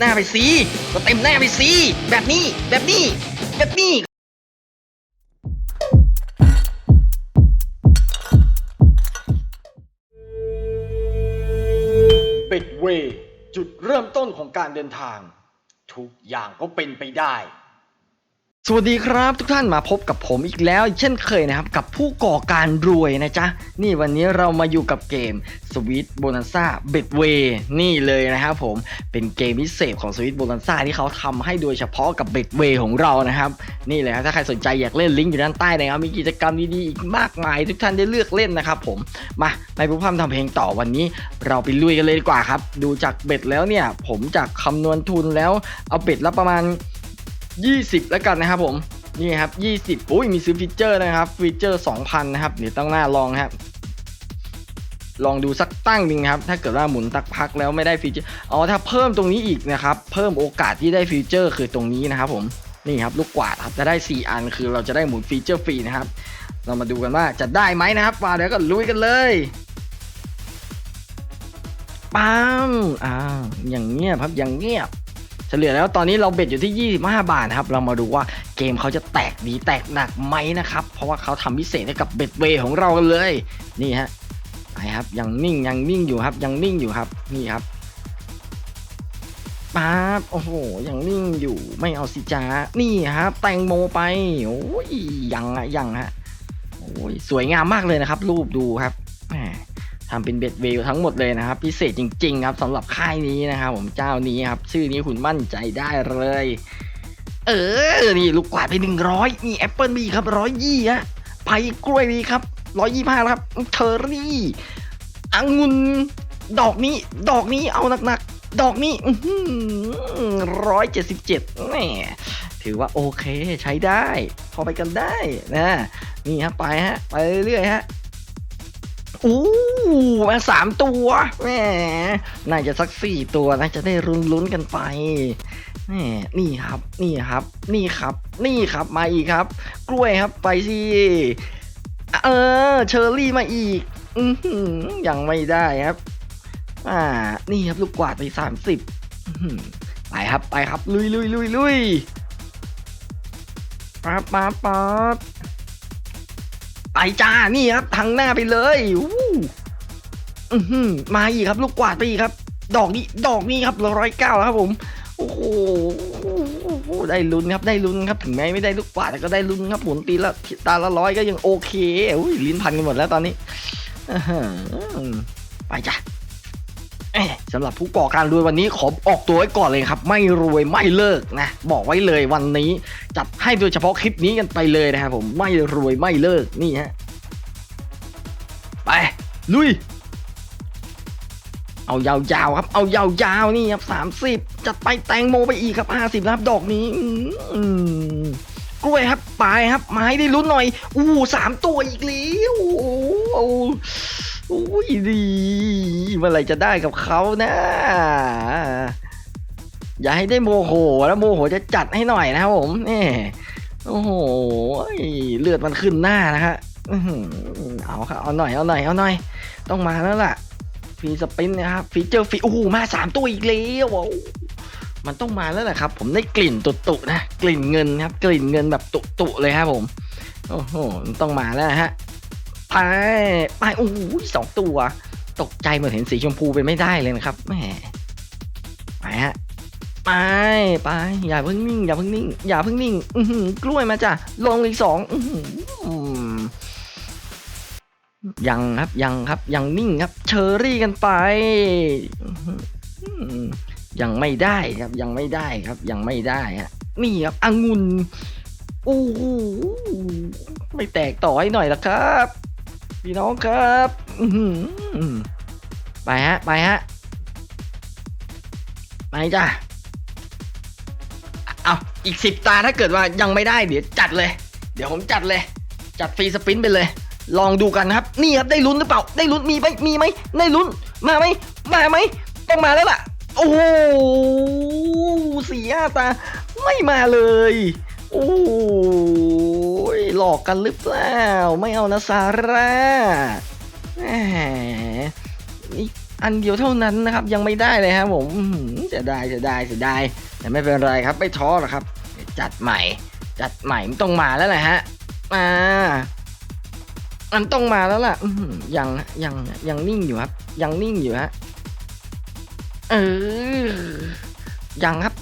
หน้าไปสีก็เต็มหน้าไปสีแบบนี้ แบบนี้ แบบนี้เป็ดเวยจุดเริ่มต้นของการเดินทาง ทุกอย่างก็เป็นไปได้ สวัสดีครับทุกท่านมาพบกับผมอีกแล้ว เช่นเคยนะครับ กับผู้ก่อการรวยนะจ๊ะ นี่วันนี้เรามาอยู่กับเกม Sweet Bonanza Betway นี่เลยนะครับผมเป็นเกมพิเศษของ Sweet Bonanza ที่เขาทำให้โดยเฉพาะกับ Betway ของเรานะครับ นี่เลยครับถ้าใครสนใจอยากเล่นลิงก์อยู่ด้านใต้นะครับ มีกิจกรรมดีๆอีกมากมาย ทุกท่านได้เลือกเล่นนะครับผมมาในผู้พัมทำเพลงต่อวันนี้ เราไปลุยกันเลยดีกว่าครับ ดูจากเบ็ดแล้วเนี่ยผมจากคำนวณทุนแล้วเอาเบ็ดละประมาณ 20 แล้วกันนะครับผมนี่ครับ20อุ้ยมีซื้อฟีเจอร์นะครับฟีเจอร์2,000นะครับเดี๋ยวต้องหน้าลองครับลองดูสักตั้งหนึ่งครับ ถ้าเกิดว่าหมุนตักพักแล้วไม่ได้ฟีเจอร์อ๋อถ้าเพิ่มตรงนี้อีกนะครับ เพิ่มโอกาสที่ได้ฟีเจอร์คือตรงนี้นะครับผมนี่ครับลูกกวาดครับจะได้ 4 อันคือเราจะได้หมุนฟีเจอร์ฟรีนะครับ เรามาดูกันว่าจะได้ไหมนะครับมาเดี๋ยวก็ลุยกันเลยปั๊มอ้าวอย่างเงียบครับอย่างเงียบ ลี่ยแล้วตอนนี้เราเบ็ดอยู่ที่ 25 บาทนะครับ เรามาดูว่าเกมเขาจะแตกดีแตกหนักไหมนะครับ เพราะว่าเขาทำพิเศษให้กับเบ็ดเวของเรากันเลย นี่ฮะไปครับยังนิ่งยังนิ่งอยู่ครับ ยังนิ่งอยู่ครับ นี่ครับป๊าบโอ้โหยังนิ่งอยู่ไม่เอาสิจ้านี่ครับ แตงโมไปโอ้ยยังอะยังฮะโอ้ยสวยงามมากเลยนะครับ รูปดูครับแหม ทำเป็นเบ็ดเวลทั้งหมดเลยนะครับ พิเศษจริงๆครับสำหรับค่ายนี้นะครับ ผมเจ้านี้ครับ ชื่อนี้คุณมั่นใจได้เลย เออ นี่ลูกกวาดไปหนึ่งร้อยนี่แอปเปิลมีครับร้อยยี่ฮะไผ่กล้วยมีครับร้อยยี่ห้าครับเทอร์รี่องุ่นดอกนี้ ดอกนี้เอาหนักๆ ดอกนี้ร้อยเจ็ดสิบเจ็ดแหมถือว่าโอเคใช้ได้ พอไปกันได้นะนี่ฮะไปฮะ ไปเรื่อยๆฮะ อู้มาสามตัวแหมน่าจะสักสี่ตัวนะจะได้ลุ้นลุ้นกันไปแหมนี่ครับ นี่ครับ นี่ครับ นี่ครับมาอีกครับ กล้วยครับไปสิเออ เชอร์รี่มาอีก อืออยังไม่ได้ครับ อ่า นี่ครับลูกกวาดไปสามสิบไปครับไปครับ ลุยลุยลุยลุยปั๊บปั๊บปั๊บ ไปจ้านี่ครับทางหน้าไปเลยอู้อื้อหือมาอีกครับ ลูกกวาดไปอีกครับ ดอกนี้ดอกนี้ครับร้อยเก้าครับผมโอ้โหได้ลุ้นครับได้ลุ้นครับถึงแม้ไม่ได้ลูกกวาดแต่ก็ได้ลุ้นครับผมตีละตาละร้อยก็ยังโอเคอุ้ยลิ้นพันกันหมดแล้วตอนนี้ไปจ้ะ สำหรับผู้ก่อการรวยวันนี้ขอออกตัวไว้ก่อนเลยครับ ไม่รวยไม่เลิกนะ บอกไว้เลยวันนี้ จัดให้โดยเฉพาะคลิปนี้กันไปเลยนะครับผมไม่รวยไม่เลิกนี่ฮะไปลุย เอายาวๆครับ เอายาวๆนี่ครับสามสิบจัดไปแตงโมไปอีกครับห้าสิบครับดอกนี้กล้วยครับไปครับไม้ได้ลุ้นหน่อยอู้สามตัวอีกแล้วโอ้ อ้ยดีเมื่อไรจะได้กับเขานะ อย่าให้ได้โมโหแล้วโมโหจะจัดให้หน่อยนะครับผมนี่โอ้โหเลือดมันขึ้นหน้านะฮะเอาครับเอาหน่อยเอาหน่อยเอาหน่อย ต้องมาแล้วล่ะฟีสปินนะครับฟีเจอร์ฟีโอ้โหมาสามตัวอีกแล้วว้าวมันต้องมาแล้วแหละครับ ผมได้กลิ่นตุตุนะกลิ่นเงินครับ กลิ่นเงินแบบตุตุเลยครับผมโอ้โหต้องมาแล้วฮะ ไปไปโอ้โหสองตัว ตกใจเหมือนเห็นสีชมพูเป็นไม่ได้เลยนะครับแหมไปฮะไปไปอย่าเพิ่งนิ่ง อย่าเพิ่งนิ่ง อย่าเพิ่งนิ่ง อือหือกล้วยมาจ้ะลงอีกสองอือหืออืมยังครับยังครับยังนิ่งครับ เชอรี่กันไปยังไม่ได้ครับยังไม่ได้ครับยังไม่ได้ฮะนี่ครับองุ่นโอ้โหไม่แตกต่อให้หน่อยละครับ พี่น้องครับไปฮะ ไปฮะ ไปจ้ะ เอาอีกสิบตาถ้าเกิดว่ายังไม่ได้เดี๋ยวจัดเลย เดี๋ยวผมจัดเลย จัดฟรีสปินไปเลย ลองดูกันนะครับ นี่ครับได้ลุ้นหรือเปล่า ได้ลุ้นมีไหมมีไหมได้ลุ้น มาไหมมาไหมต้องมาแล้วล่ะ โอ้โหสียตา ไม่มาเลย โอ้ หลอกกันหรือเปล่า ไม่เอานะซาร่าแหมนี่อันเดียวเท่านั้นนะครับ ยังไม่ได้เลยครับผมอื้อหือเสียดายเสียดายเสียดายแต่ไม่เป็นไรครับไม่ท้อหรอกครับ จัดใหม่ จัดใหม่มันต้องมาแล้วแหละฮะมามันต้องมาแล้วล่ะยังยังยังนิ่งอยู่ครับ ยังนิ่งอยู่ฮะเออยังครับ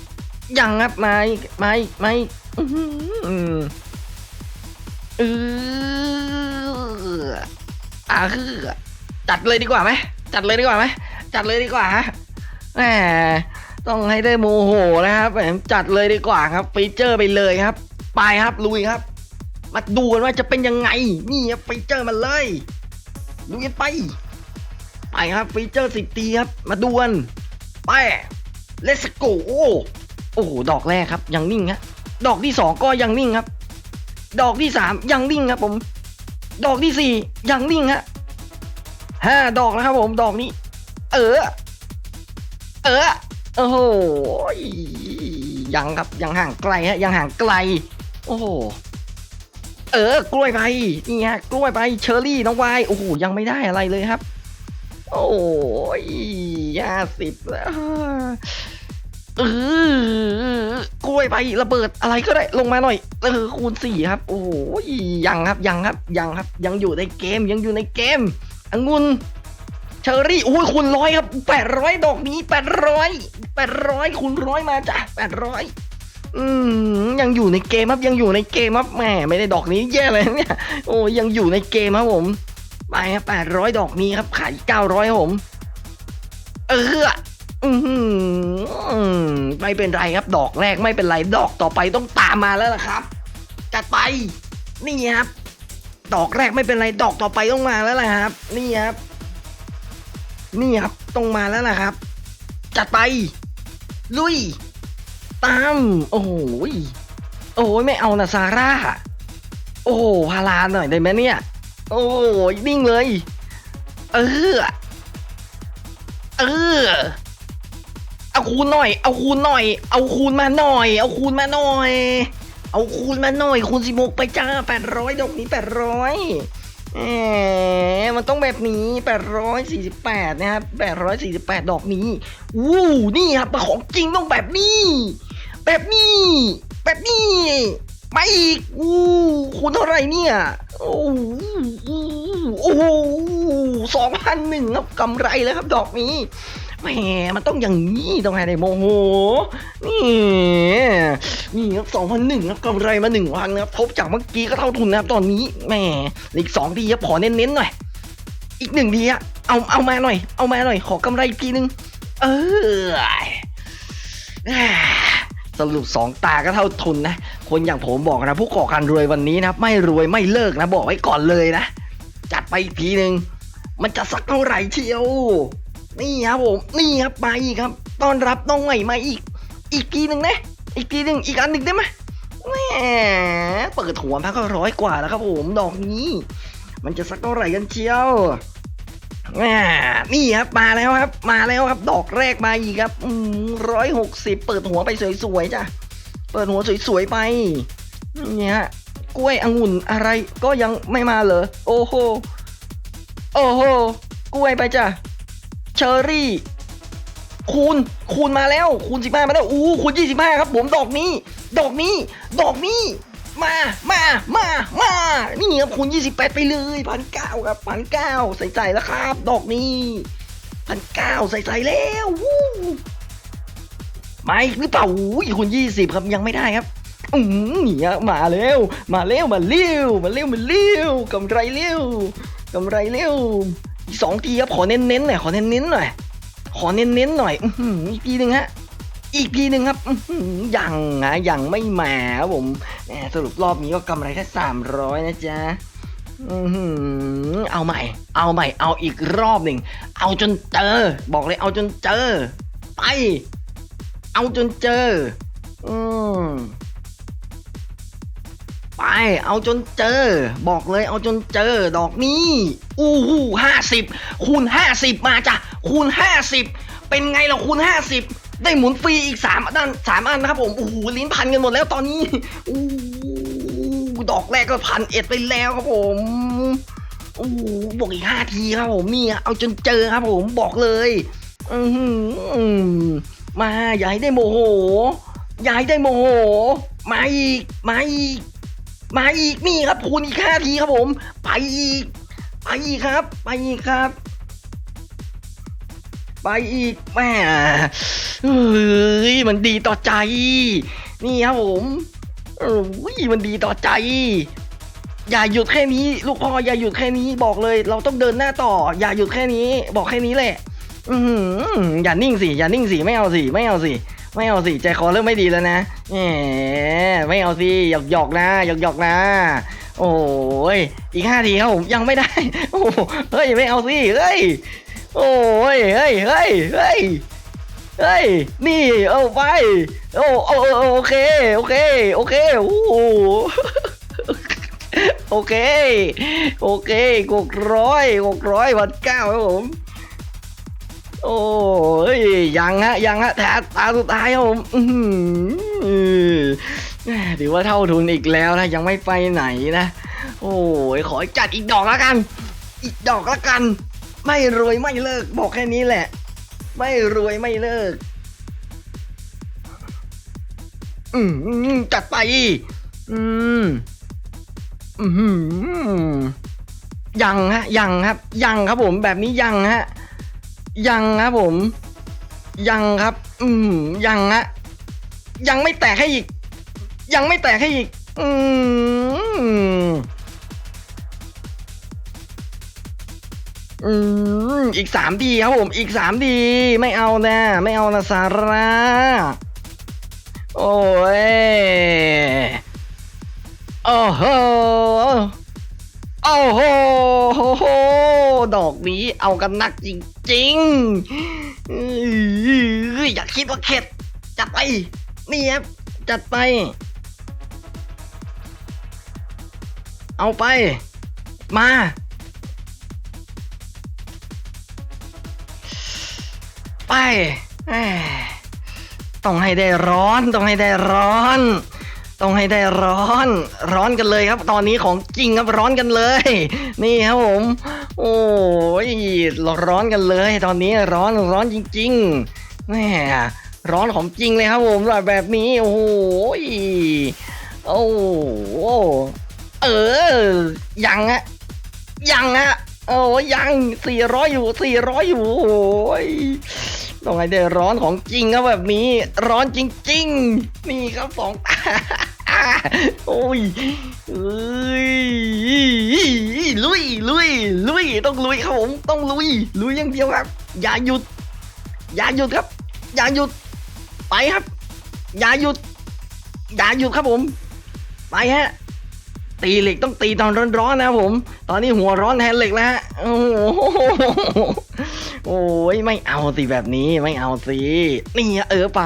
ยังครับมาอีกมาอีกมาอีก เอออะคือจัดเลยดีกว่าไหมจัดเลยดีกว่าไหมจัดเลยดีกว่าฮะแหมต้องให้ได้โมโหนะครับแหมจัดเลยดีกว่าครับฟีเจอร์ไปเลยครับ ไปครับลุยครับ มาดูกันว่าจะเป็นยังไง นี่ครับฟีเจอร์มันเลยลุยกันไป ไปครับฟีเจอร์สิบตีครับ มาดูกันไป let's go โอโอ้โหดอกแรกครับยังนิ่งฮะดอกที่สองก็ยังนิ่งครับ ดอกที่สามยังนิ่งครับผม ดอกที่สี่ยังนิ่งฮะห้าดอกแล้วครับผมดอกนี้ เออ เออโอ้โหยังครับยังห่างไกลฮะยังห่างไกล โอ้โหเออกล้วยไปนี่ฮะกล้วยไปเชอร์รี่น้องวายโอ้โหยังไม่ได้อะไรเลยครับ โอ้ยห้าสิบแล้ว เออกล้วยไประเบิดอะไรก็ได้ลงมาหน่อยเออคูณสี่ครับ โอ้โหยังครับยังครับยังครับ ยังอยู่ในเกมยังอยู่ในเกมองุ่นเชอรี่โอ้ยคูณร้อยครับแปดร้อยดอกนี้แปดร้อยแปดร้อยคูณร้อยมาจ้ะแปดร้อยอืมยังอยู่ในเกมครับยังอยู่ในเกมครับแหมไม่ได้ดอกนี้แย่เลยเนี่ยโอ้ยังอยู่ในเกมครับผมไปครับแปดร้อยดอกนี้ครับขายเก้าร้อยผม เออ อือไม่เป็นไรครับ ดอกแรกไม่เป็นไร ดอกต่อไปต้องตามมาแล้วล่ะครับ จัดไป นี่ครับ ดอกแรกไม่เป็นไร ดอกต่อไปต้องมาแล้วล่ะครับ นี่ครับ นี่ครับ ต้องมาแล้วล่ะครับ จัดไป ลุย ตาม โอ้โหยโอ้ยไม่เอานะซาร่า โอ้โหฮาลาหน่อยได้ไหมเนี่ย โอ้ยนิ่งเลย เออ เออ เอาคูณหน่อย เอาคูณหน่อย เอาคูณมาหน่อย เอาคูณมาหน่อย เอาคูณมาหน่อย คูณสิบหกไปจ้าแปดร้อยดอกนี้แปดร้อยแหมมันต้องแบบนี้แปดร้อยสี่สิบแปดนะครับแปดร้อยสี่สิบแปดดอกนี้ วู้ นี่ครับของจริงต้องแบบนี้ แบบนี้ แบบนี้ไปอีกอู้คูณเท่าไหร่เนี่ยโอ้โหโอ้โหสองพันหนึ่งครับกำไรแล้วครับดอกนี้ แหมมันต้องอย่างนี้ต้องให้ได้โมโห นี่ นี่ครับสองพันหนึ่งครับกำไรมาหนึ่งพันะครับทบจากเมื่อกี้ก็เท่าทุนนะครับตอนนี้แหมอีกสองทีครับขอเน้นๆหน่อย อีกหนึ่งทีอะเอาเอามาหน่อย เอามาหน่อย ขอกำไรอีกทีนึง เออสรุปสองตาก็เท่าทุนนะ คนอย่างผมบอกนะ ผู้ก่อการรวยวันนี้นะ ไม่รวยไม่เลิกนะ บอกไว้ก่อนเลยนะ จัดไปอีกทีหนึ่งมันจะสักเท่าไหร่เชียว นี่ครับผม นี่ครับมาอีกครับ ต้อนรับน้องใหม่มาอีก อีกทีหนึ่งนะ อีกทีหนึ่งอีกอันหนึ่งได้ไหมแหมเปิดหัวพักก็ร้อยกว่าแล้วครับผมดอกนี้ มันจะสักเท่าไหร่กันเชียวแหมนี่ครับมาแล้วครับ มาแล้วครับ ดอกแรกมาอีกครับร้อยหกสิบเปิดหัวไปสวยๆจ้ะเปิดหัวสวยๆไปนี่ฮะกล้วยองุ่นอะไรก็ยังไม่มาเหรอโอ้โหโอ้โหกล้วยไปจ้ะ เชอร์รี่ คูณคูณมาแล้ว คูณสิบห้ามาแล้วอู้คูณยี่สิบห้าครับ ผมดอกนี้ ดอกนี้ ดอกนี้ มามามามานี่ครับคูณ28ไปเลยพันเก้าครับพันเก้าใส่ใจแล้วครับ ดอกนี้พันเก้าใส่ใจแล้ววู้มาหรือเปล่าอุ้ยคูณ20ครับยังไม่ได้ครับอืมเนี่ฮะมาแล้วมาแล้วมาเร็ว มาเร็ว มาเร็วกำไรเร็วกำไรเร็ว อีกสองทีครับขอเน้นๆหน่อยขอเน้นๆหน่อยขอเน้นๆหน่อยอืออีกทีหนึ่งฮะอีกทีหนึ่งครับอื้อหือยังนะยังไม่มาครับผมแหมสรุปรอบนี้ก็กำไรแค่สามร้อยนะจ๊ะอือหือเอาใหม่ เอาใหม่ เอาอีกรอบหนึ่ง เอาจนเจอ บอกเลยเอาจนเจอ ไป เอาจนเจอ อืม เอาจนเจอ บอกเลยเอาจนเจอดอกนี้อู้หูห้าสิบคูณห้าสิบมาจ้ะคูณห้าสิบเป็นไงล่ะคูณห้าสิบได้หมุนฟรีอีกสามอันสามอันนะครับผมโอ้โหลิ้นพันกันหมดแล้วตอนนี้อู้หูดอกแรกก็พันเอ็ดไปแล้วครับผมโอ้โหบวกอีกห้าทีครับผมนี่เอาจนเจอครับผมบอกเลย อือหือมาอย่าให้ได้โมโหอย่าให้ได้โมโหมาอีกมาอีก มาอีกนี่ครับคูณอีกห้าทีครับผม ไปอีก ไปอีกครับ ไปอีกครับ ไปอีกแม่เฮ้ยมันดีต่อใจ นี่ครับผมเอ้ยมันดีต่อใจ อย่าหยุดแค่นี้ ลูกพ่ออย่าหยุดแค่นี้บอกเลย เราต้องเดินหน้าต่อ อย่าหยุดแค่นี้ บอกแค่นี้แหละ อืออย่านิ่งสิอย่านิ่งสิไม่เอาสิไม่เอาสิ ไม่เอาสิใจคอเริ่มไม่ดีแล้วนะแหมไม่เอาสิหยอกหยอกนะหยอกหยอกนะ โอ้ยอีกห้าทีครับผมยังไม่ได้ โอ้เฮ้ยไม่เอาสิเฮ้ยโอ้ยเฮ้ยเฮ้ยเฮ้ยเฮ้ยนี่เอาไปโอ้โอ้โอโอเคโอเคโอเคโอ้โหโอเค โอเคหกร้อยหกร้อยวันเก้าครับผม โอ้ยยังฮะยังฮะแต่ตาสุดท้ายครับผมถือว่าเท่าทุนอีกแล้วนะ ยังไม่ไปไหนนะ โอ้ยขอจัดอีกดอกละกัน อีกดอกละกัน ไม่รวยไม่เลิกบอกแค่นี้แหละ ไม่รวยไม่เลิก อืมจัดไป อืมอืมยังฮะยังครับ ยังครับผมแบบนี้ยังฮะ ยังครับผม ยังครับ อืมยังฮะยังไม่แตกให้อีก ยังไม่แตกให้อีก อืมอืมอีกสามดีครับผม อีกสามดี ไม่เอานะ ไม่เอานะซาร่าโอ้ยโอ้โหโอ้โห ดอกนี้เอากันหนักจริงๆอยอยากคิดว่าเข็ด จัดไป นี่ครับ จัดไป เอาไป มา ไป ต้องให้ได้ร้อน ต้องให้ได้ร้อนต้องให้ได้ร้อน ร้อนกันเลยครับ ตอนนี้ของจริงครับร้อนกันเลย นี่ครับผม โอ้ยร้อนกันเลยตอนนี้ร้อนร้อนจริงๆแหม่ร้อนของจริงเลยครับผมแบบนี้ โอ้โหยโอ้เออ ยังอะยังอะโอ้ยยังสี่ร้อยอยู่สี่ร้อยอยู่ โอ้ยต้องให้ได้ร้อนของจริงครับแบบนี้ ร้อนจริง ๆ นี่ครับสองตา โอ้ยเอ้ยลุยลุยลุยต้องลุยครับผมต้องลุยลุยอย่างเดียวครับ อย่าหยุด อย่าหยุดครับ อย่าหยุด ไปครับ อย่าหยุด อย่าหยุดครับผม ไปฮะตีเหล็กต้องตีตอนร้อนๆนะครับผม ตอนนี้หัวร้อนแทนเหล็กแล้วฮะโอ้โหโอ้ยไม่เอาสิแบบนี้ไม่เอาสินี่เออไป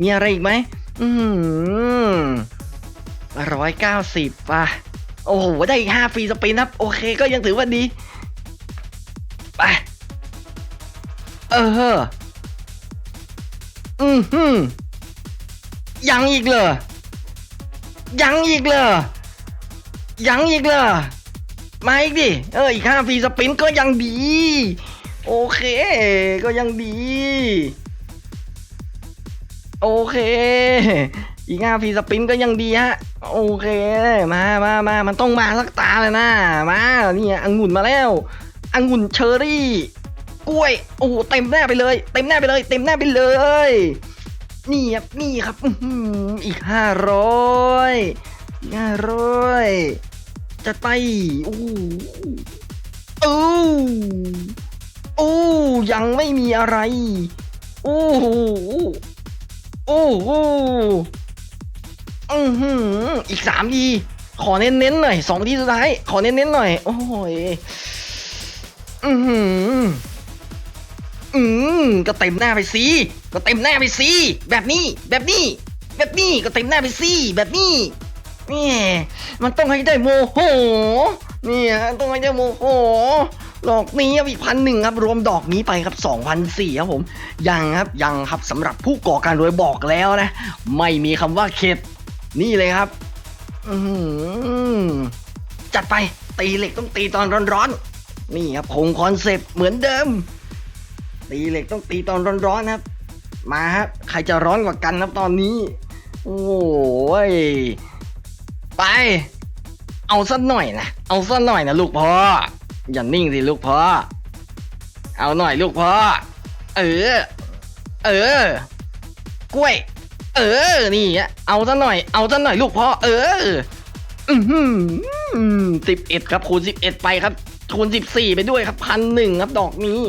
มีอะไรอีกไหมอืม ร้อยเก้าสิบป่ะ โอ้โห ได้อีกห้าฟรีสปินครับ โอเคก็ยังถือว่าดี ไป เออ อืมฮึยังอีกเหรอ ยังอีกเหรอ ยังอีกเหรอ มาอีกดิ เออ อีกห้าฟรีสปินก็ยังดี โอเค ก็ยังดี โอเค อีกห้าฟีสปินก็ยังดีฮะ โอเคมามามามันต้องมาสักตาเลยนะมานี่องุ่นมาแล้วองุ่นเชอร์รี่ กล้วยโอ้โหเต็มหน้าไปเลย เต็มหน้าไปเลย เต็มหน้าไปเลย นี่ครับนี่ครับอีกห้าร้อยห้าร้อยจัดไปโอ้โอ้โอ้ยังไม่มีอะไร โอ้โหโอ้ อือหืออีกสามดีขอเน้นๆหน่อยสองทีสุดท้าย ขอเน้นๆหน่อย โอ้ยอือหืออืมก็เต็มหน้าไปสิก็เต็มหน้าไปสิแบบนี้ แบบนี้ แบบนี้ก็เต็มหน้าไปสิแบบนี้นี่มันต้องให้ได้โมโหนี่ฮะต้องให้ได้โมโหดอกนี้อีกพันหนึ่งครับรวมดอกนี้ไปครับสองพันสี่ครับผมยังครับยังครับสำหรับผู้ก่อการรวยบอกแล้วนะ ไม่มีคำว่าเข็ด นี่เลยครับ อืจัดไปตีเหล็กต้องตีตอนร้อนๆ นี่ครับคงคอนเซปต์เหมือนเดิม ตีเหล็กต้องตีตอนร้อนๆนะครับ มาครับใครจะร้อนกว่ากันครับตอนนี้ โอ้ย ไป เอาสักหน่อยนะ เอาสักหน่อยนะลูกพ่อ อย่านิ่งสิลูกพ่อ เอาหน่อยลูกพ่อ เออ เออ กล้วย เออ นี่เอาซะหน่อย เอาซะหน่อยลูกพ่อ เออ อือหือสิบเอ็ดครับ คูณสิบเอ็ดไปครับ คูณสิบสี่ไปด้วยครับพันหนึ่งครับดอกนี้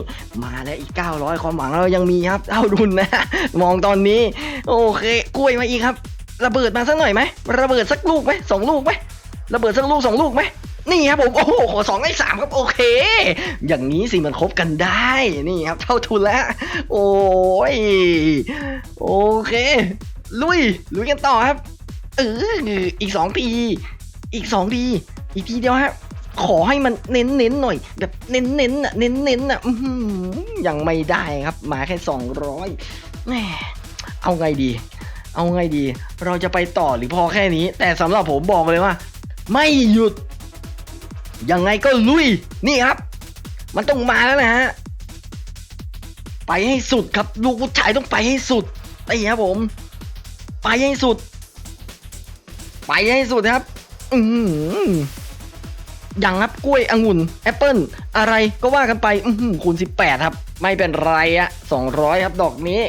มาแล้วอีกเก้าร้อยความหวังเรายังมีครับเท่าดุนนะ มองตอนนี้ โอเค กล้วยมาอีกครับ ระเบิดมาสักหน่อยไหม ระเบิดสักลูกไหมสองลูกไหม ระเบิดสักลูกสองลูกไหมนี่ครับผมโอ้โหขอสองได้สามครับโอเค อย่างนี้สิมันคบกันได้นี่ครับเท่าทุนแล้ว โอ้ยโอเค ลุย ลุยกันต่อครับ เอออีกสองที อีกสองที อีกทีเดียวครับ ขอให้มันเน้นเน้นหน่อย แบบเน้นเน้นอะ เน้นเน้นอะยังไม่ได้ครับ มาแค่สองร้อยแหมเอาไงดี เอาไงดี เราจะไปต่อหรือพอแค่นี้ แต่สำหรับผมบอกเลยว่า ไม่หยุด ยังไงก็ลุย นี่ครับ มันต้องมาแล้วนะฮะไปให้สุดครับ ลูกผู้ชายต้องไปให้สุดนี่ครับผม ไปให้สุด ไปให้สุดครับอือหือย่างครับกล้วยองุ่นแอปเปิลอะไรก็ว่ากันไป อืคูณสิบแปดครับ ไม่เป็นไรอะสองร้อยครับดอกนี้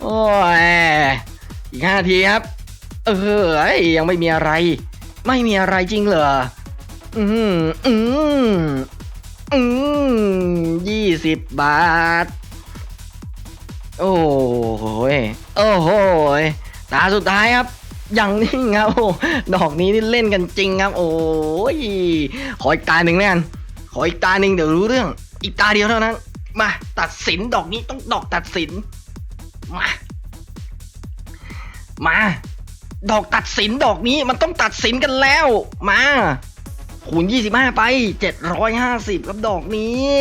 โอ้ยอีกห้าทีครับ เออยังไม่มีอะไร ไม่มีอะไรจริงเหรอ อืมอืมอืมยี่สิบบาท โอ้โหยโอ้โหย ตาสุดท้ายครับอย่างนิ่งครับโอ้ดอกนี้นี่เล่นกันจริงครับ โอ้ยขออีกตาหนึ่งแล้วกันขออีกตาหนึ่งเดี๋ยวรู้เรื่อง อีกตาเดียวเท่านั้น มาตัดสินดอกนี้ต้องดอกตัดสิน มา มา ดอกตัดสินดอกนี้มันต้องตัดสินกันแล้ว มาคูณ25 ไป 750ครับดอกนี้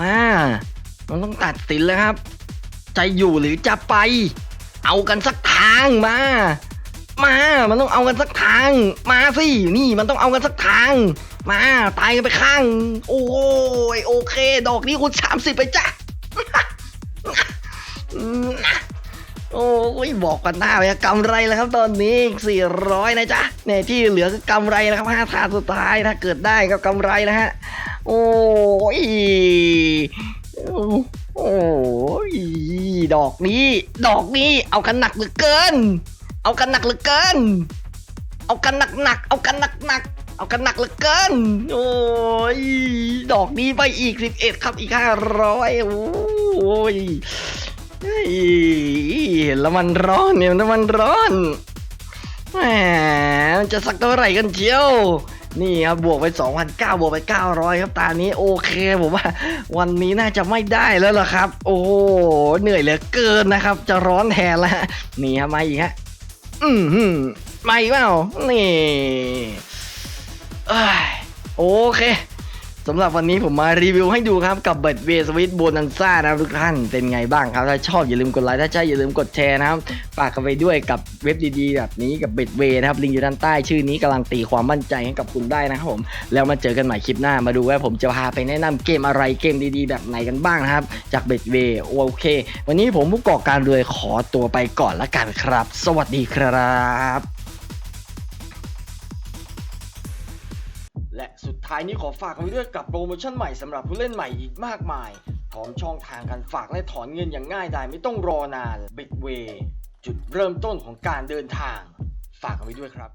มา มันต้องตัดสินแล้วครับ จะอยู่หรือจะไป เอากันสักทางมา มา มันต้องเอากันสักทาง มาสิ นี่มันต้องเอากันสักทาง มา ตายกันไปข้าง โอ้ยโอเค ดอกนี้คูณ30ไปจ้ะนะโอ้ยบอกกันหน้าเลยกำไรแล้วครับตอนนี้สี่ร้อยนะจ๊ะเนี่ยที่เหลือก็กำไรนะครับห้าทางสุดท้ายถ้าเกิดได้ก็กำไรนะฮะ โอ้ย โอ้ยดอกนี้ ดอกนี้ เอากันหนักเหลือเกิน เอากันหนักเหลือเกิน เอากันหนักหนักเอากันหนักหนักเอากันหนักเหลือเกิน โอ้ย ดอกนี้ไปอีกสิบเอ็ดครับอีกห้าร้อยโอ้ยนแล้วมันร้อนเนี่ยมันร้อนแหมมันจะสักเท่าไหร่กันเชียว นี่ครับบวกไป2,009บวกไป 900 ครับตานี้โอเคผมว่า วันนี้น่าจะไม่ได้แล้วล่ะครับ โอ้โหเหนื่อยเหลือเกินนะครับ จะร้อนแทนแล้วฮะนี่ครับมาอีกฮะอืมหืมาอีกเปล่านี่ยโอเค สำหรับวันนี้ผมมารีวิวให้ดูครับกับเบิร์ดเวสวิตโบนันซ่านะครับทุกท่านเป็นไงบ้างครับ ถ้าชอบอย่าลืมกดไลค์ถ้าใช่อย่าลืมกดแชร์นะครับฝากกันไปด้วยกับเว็บดีๆแบบนี้กับเบิร์ดเวนะครับลิงก์อยู่ด้านใต้ชื่อนี้การันตีความมั่นใจให้กับคุณได้นะครับผมแล้วมาเจอกันใหม่คลิปหน้ามาดูว่าผมจะพาไปแนะนำเกมอะไรเกมดีๆ แบบไหนกันบ้างนะครับ จากเบิร์ดเวโอเค วันนี้ผมผู้ก่อการรวยขอตัวไปก่อนละกันครับ สวัสดีครับ สุดท้ายนี้ขอฝากไว้ด้วยกับโปรโมชั่นใหม่สำหรับผู้เล่นใหม่อีกมากมาย พร้อมช่องทางการฝากและถอนเงินอย่างง่ายดายไม่ต้องรอนาน Bitway จุดเริ่มต้นของการเดินทาง ฝากไว้ด้วยครับ